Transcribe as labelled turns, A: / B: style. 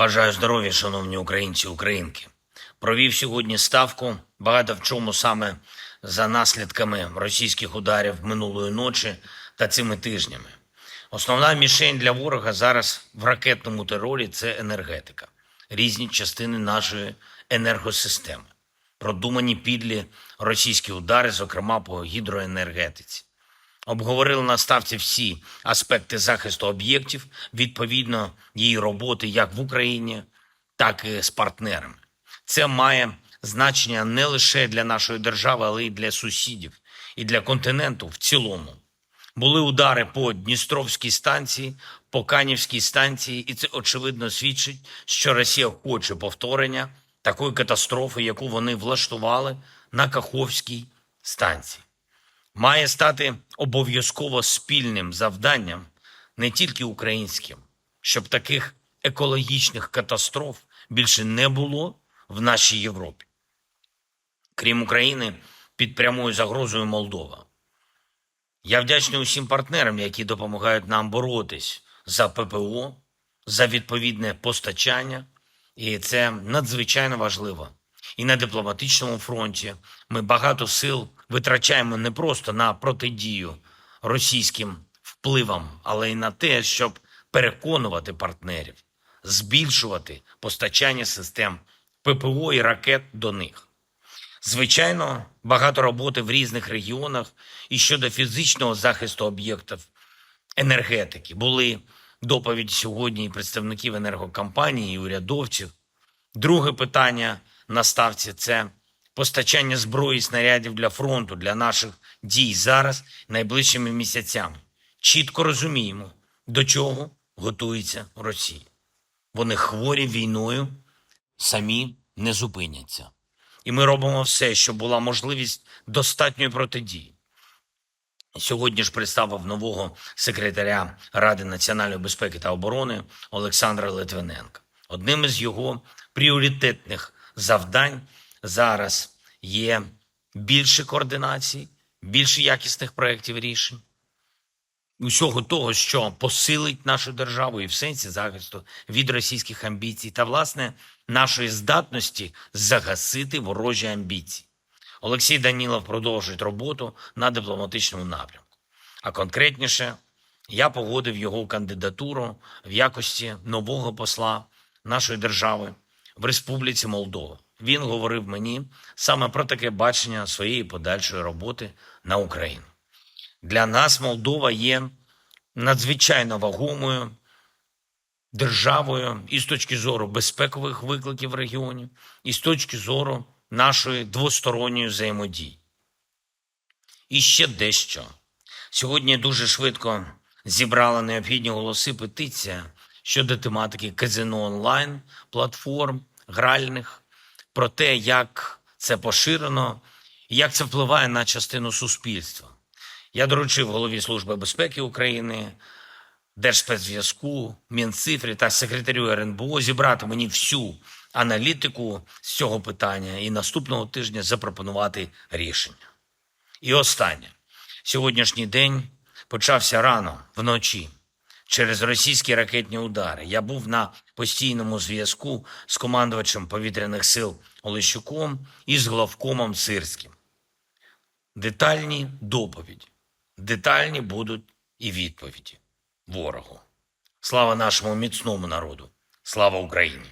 A: Бажаю здоров'я, шановні українці українки. Провів сьогодні ставку багато в чому саме за наслідками російських ударів минулої ночі та цими тижнями. Основна мішень для ворога зараз в ракетному терорі це енергетика, різні частини нашої енергосистеми, продумані підлі російські удари, зокрема по гідроенергетиці. Обговорили на ставці всі аспекти захисту об'єктів, відповідно її роботи як в Україні, так і з партнерами. Це має значення не лише для нашої держави, але й для сусідів і для континенту в цілому. Були удари по Дністровській станції, по Канівській станції, і це очевидно свідчить, що Росія хоче повторення такої катастрофи, яку вони влаштували на Каховській станції. Має стати обов'язково спільним завданням не тільки українським, щоб таких екологічних катастроф більше не було в нашій Європі. Крім України, під прямою загрозою Молдова. Я вдячний усім партнерам, які допомагають нам боротись за ППО, за відповідне постачання, і це надзвичайно важливо. І на дипломатичному фронті ми багато сил витрачаємо не просто на протидію російським впливам, але й на те, щоб переконувати партнерів, збільшувати постачання систем ППО і ракет до них. Звичайно, багато роботи в різних регіонах і щодо фізичного захисту об'єктів енергетики. Були доповіді сьогодні представників енергокомпаній, і урядовців. Друге питання на ставці це постачання зброї і снарядів для фронту, для наших дій зараз, найближчими місяцями. Чітко розуміємо, до чого готується Росія. Вони хворі війною, самі не зупиняться. І ми робимо все, щоб була можливість достатньої протидії. Сьогодні ж представив нового секретаря Ради національної безпеки та оборони Олександра Литвиненка. Одним із його пріоритетних завдань зараз є більше координації, більше якісних проєктів рішень, усього того, що посилить нашу державу і в сенсі захисту від російських амбіцій та, власне, нашої здатності загасити ворожі амбіції. Олексій Данілов продовжує роботу на дипломатичному напрямку. А конкретніше, я погодив його кандидатуру в якості нового посла нашої держави в Республіці Молдова. Він говорив мені саме про таке бачення своєї подальшої роботи на Україну. Для нас Молдова є надзвичайно вагомою державою і з точки зору безпекових викликів в регіоні, і з точки зору нашої двосторонньої взаємодії. І ще дещо. Сьогодні дуже швидко зібрала необхідні голоси петиція щодо тематики казино онлайн, платформ, гральних, про те, як це поширено і як це впливає на частину суспільства. Я доручив голові Служби безпеки України, Держспецзв'язку, Мінцифрі та секретарю РНБО зібрати мені всю аналітику з цього питання і наступного тижня запропонувати рішення. І останнє. Сьогоднішній день почався рано, вночі, через російські ракетні удари. Я був на постійному зв'язку з командувачем повітряних сил Олещуком і з главкомом Сирським. Детальні доповіді, детальні будуть і відповіді ворогу. Слава нашому міцному народу! Слава Україні!